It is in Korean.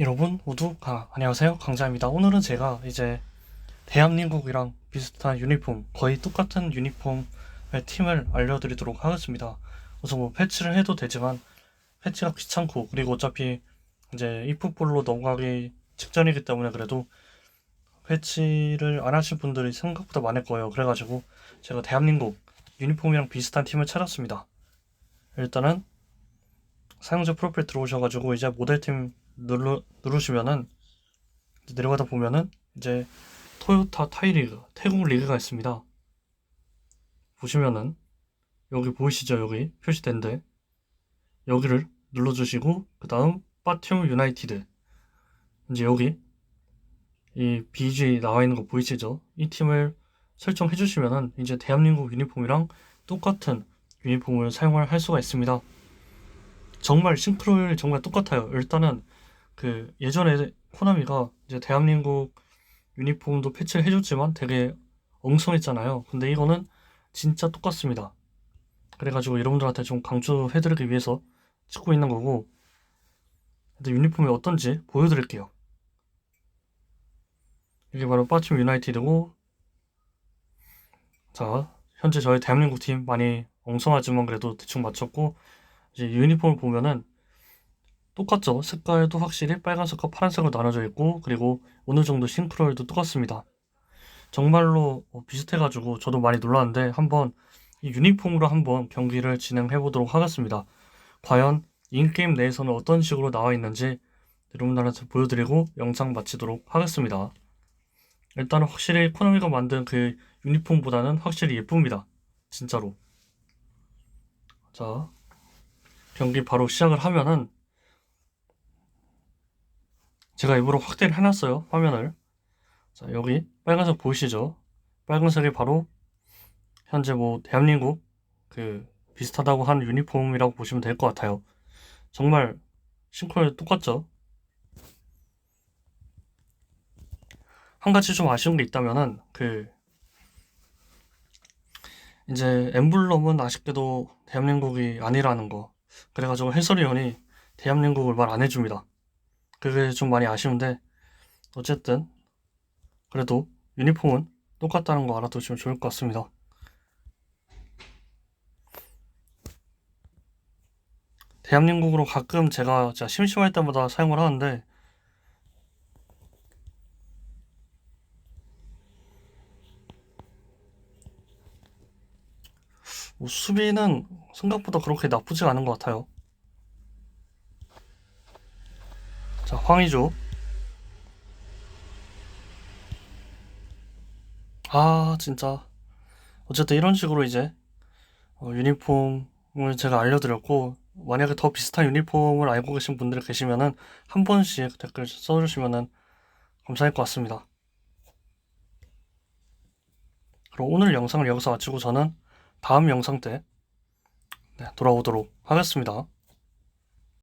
여러분 모두 아, 안녕하세요. 강자입니다. 오늘은 제가 이제 대한민국이랑 비슷한 유니폼 거의 똑같은 유니폼의 팀을 알려드리도록 하겠습니다. 우선 뭐 패치를 해도 되지만 패치가 귀찮고 그리고 어차피 이제 e풋볼로 넘어가기 직전이기 때문에 그래도 패치를 안 하신 분들이 생각보다 많을 거예요. 그래가지고 제가 대한민국 유니폼이랑 비슷한 팀을 찾았습니다. 일단은 사용자 프로필 들어오셔가지고 이제 모델팀 누르, 누르시면은 내려가다 보면은 이제 토요타 타이리그 태국 리그가 있습니다. 보시면은 여기 보이시죠? 여기 표시된데 여기를 눌러주시고 그 다음 파티움 유나이티드 이제 여기 이 BG 나와 있는 거 보이시죠? 이 팀을 설정해 주시면은 이제 대한민국 유니폼이랑 똑같은 유니폼을 사용을 할 수가 있습니다. 정말 싱크로율이 정말 똑같아요. 일단은 그 예전에 코나미가 이제 대한민국 유니폼도 패치를 해줬지만 되게 엉성했잖아요. 근데 이거는 진짜 똑같습니다. 그래가지고 여러분들한테 좀 강조해드리기 위해서 찍고 있는 거고 근데 유니폼이 어떤지 보여드릴게요. 이게 바로 빠팀 유나이티드고 자 현재 저희 대한민국 팀 많이 엉성하지만 그래도 대충 맞췄고 이제 유니폼을 보면은 똑같죠. 색깔도 확실히 빨간색과 파란색으로 나눠져 있고 그리고 어느 정도 싱크로율도 똑같습니다. 정말로 어, 비슷해가지고 저도 많이 놀랐는데 한번 이 유니폼으로 한번 경기를 진행해 보도록 하겠습니다. 과연 인게임 내에서는 어떤 식으로 나와 있는지 여러분들한테 보여드리고 영상 마치도록 하겠습니다. 일단은 확실히 코나미가 만든 그 유니폼보다는 확실히 예쁩니다. 진짜로. 자, 경기 바로 시작을 하면은 제가 일부러 확대를 해놨어요 화면을. 자 여기 빨간색 보이시죠? 빨간색이 바로 현재 뭐 대한민국 그 비슷하다고 하는 유니폼이라고 보시면 될 것 같아요. 정말 싱크로율 똑같죠? 한 가지 좀 아쉬운 게 있다면은 그 이제 엠블럼은 아쉽게도 대한민국이 아니라는 거. 그래가지고 해설위원이 대한민국을 말 안 해줍니다 그게 좀 많이 아쉬운데 어쨌든 그래도 유니폼은 똑같다는 거 알아두시면 좋을 것 같습니다. 대한민국으로 가끔 제가 진짜 심심할 때마다 사용을 하는데 뭐 수비는 생각보다 그렇게 나쁘지 않은 것 같아요. 자, 황의조. 아, 진짜. 어쨌든 이런 식으로 이제 어, 유니폼을 제가 알려드렸고, 만약에 더 비슷한 유니폼을 알고 계신 분들 계시면은 한 번씩 댓글 써주시면은 감사할 것 같습니다. 그럼 오늘 영상을 여기서 마치고 저는 다음 영상 때 네, 돌아오도록 하겠습니다.